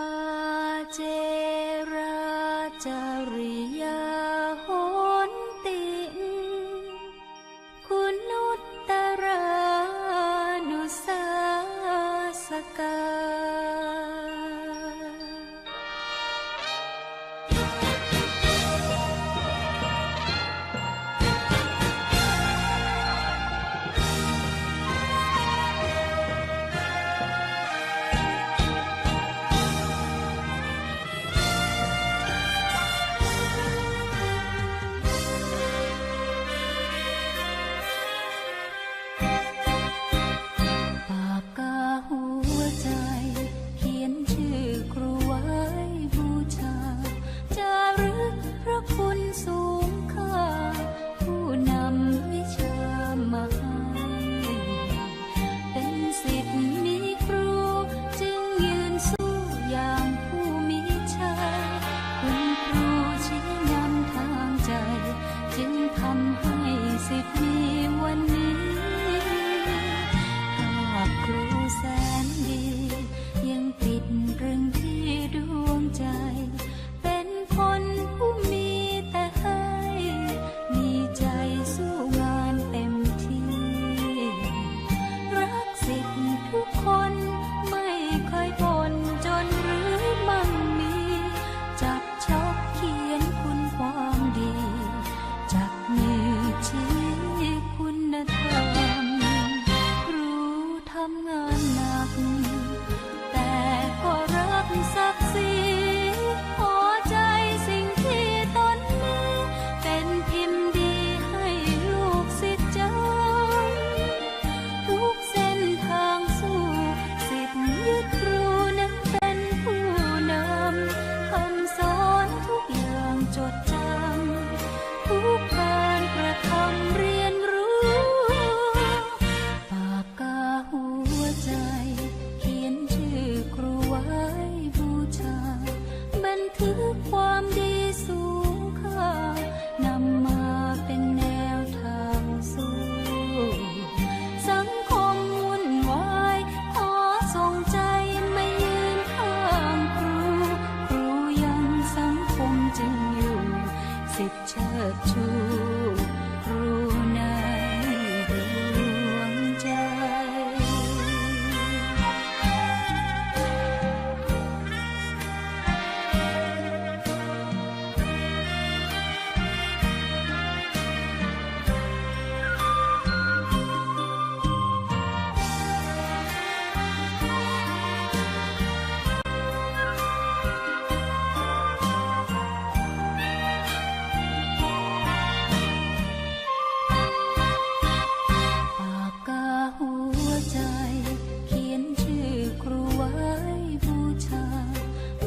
ปาเจราจา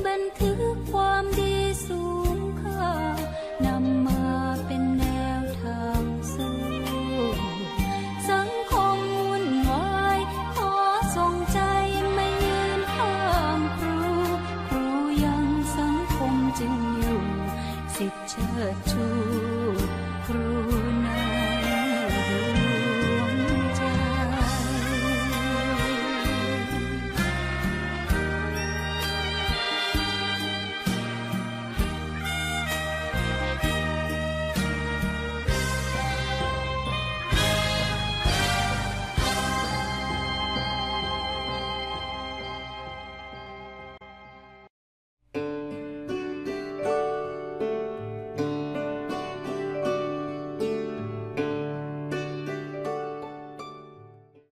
บันทึกความดีสูงค่านำมาเป็นแนวทางสู้สังคมวุ่นวายขอส่งใจไม่ยืนข้างครูครูยังสังคมจึงอยู่ สิทธิเชิดชู